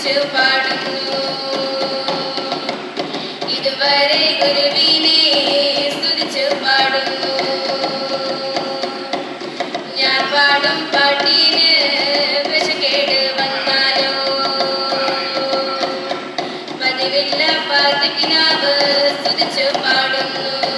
കുറിച്ച് പാടുന്നു. ഇതുവരെ ഗുരുവിനെ സ്തുതിച്ച് പാടുന്നു. ഞാൻ പാടും പാട്ടിന് വിശക്കേട് വന്നാലോ? പതിവില്ല പാത്തിനാവ് സ്തുതിച്ച് പാടുന്നു.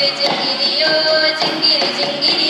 징기리 징기리요 징기리 징기리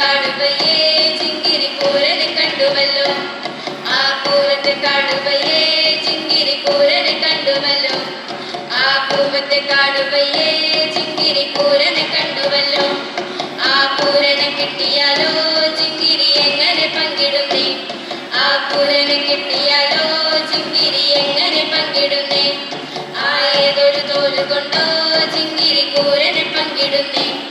കടുവയെ ചിങ്കിരി കൂരനെ കണ്ടുവല്ലോ. ആ പൂവത്തെ കടുവയെ ചിങ്കിരി കൂരനെ കണ്ടുവല്ലോ. ആ പൂവത്തെ കടുവയെ ചിങ്കിരി കൂരനെ കണ്ടുവല്ലോ. ആ കൂരനെ കിട്ടിയാലോ ചിങ്കിരി എങ്ങനെ പങ്കിടുന്നേ? ആ കൂരനെ കിട്ടിയാലോ ചിങ്കിരി എങ്ങനെ പങ്കിടുന്നേ? ആ ഏതൊരു തോലുകൊണ്ടോ ചിങ്കിരി കൂരനെ പങ്കിടുന്നേ?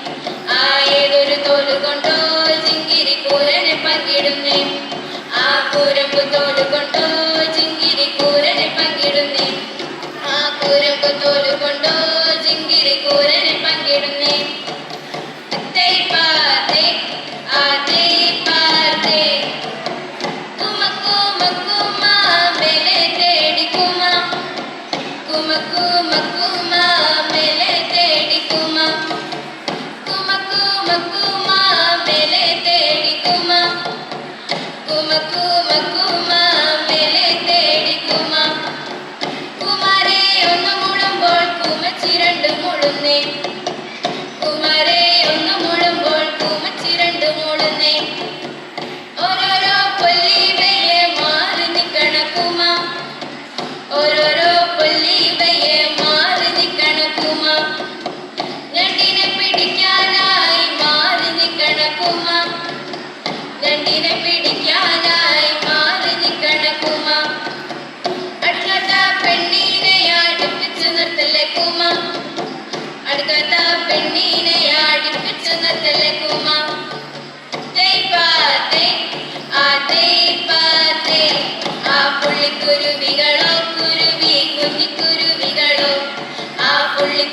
കൂരമ്പ് തോൽ കൊണ്ടോ ചിങ്കിരി കൂരനെ പങ്കിടുന്നേ. ആ കൂരമ്പ് തോൽ കൊണ്ടോ ചിങ്കിരി കൂരനെ പങ്കിടുന്നേ. കുമക്കുമക്കുമ മെലെ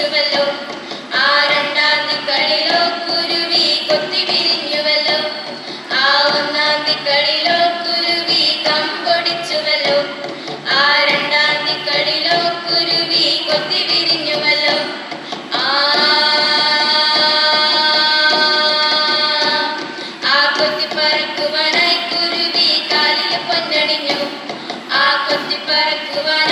കുരിശുവല്ലോ ആ ആ ആ കുരുവി പറക്കുവാനായി കുരുവി കാലിൽ പൊന്നടിഞ്ഞു ആ പറക്കുവാൻ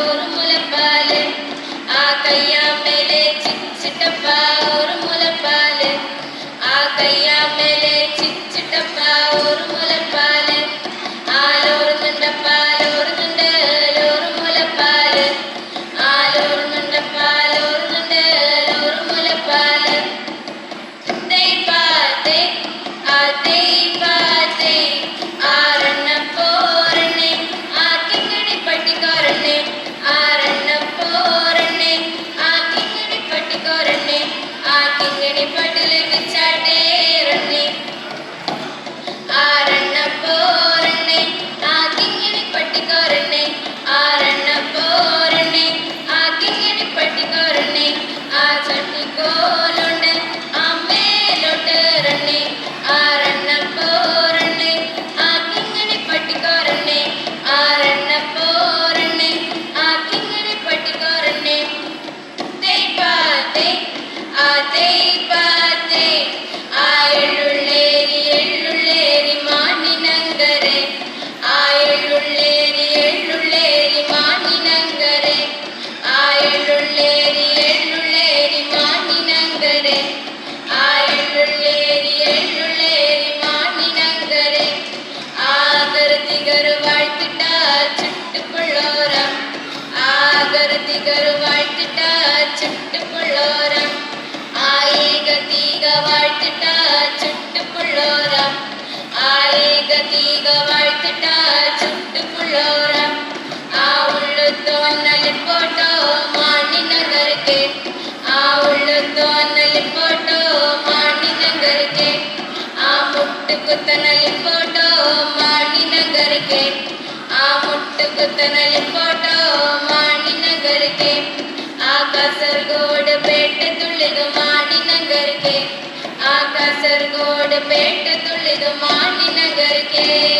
ஒரு முலப்பாலு ஆ கையா மேலே சிட்டப்பா ஒரு முல ആ കയ്യാമേലെ ചിച്ചിട്ടമ്മ ഒരു മുലപ്പ ചുട്ടുപുള്ളോരാം ആയിക തീക വാഴ്ത്തിട്ട ചുട്ടുപുള്ളോരാം ആ ഉള്ളു തോന്നലിപ്പോട്ടോ മാണിനഗർക്ക് ആ ഉള്ളു തോന്നലിപ്പോട്ടോ മാണിനഗർക്ക് ആ മുട്ടുകുത്തനലിപ്പോട്ടോ മാണിനഗർക്ക് ആ മുട്ടുകുത്തനലിപ്പോട്ടോ മാണിനഗർക്ക് ആ കാസർഗോഡ് പേട്ട തുള്ളിതുമാ பேட்ட துள்ளிது மாண்டி நகருக்கே.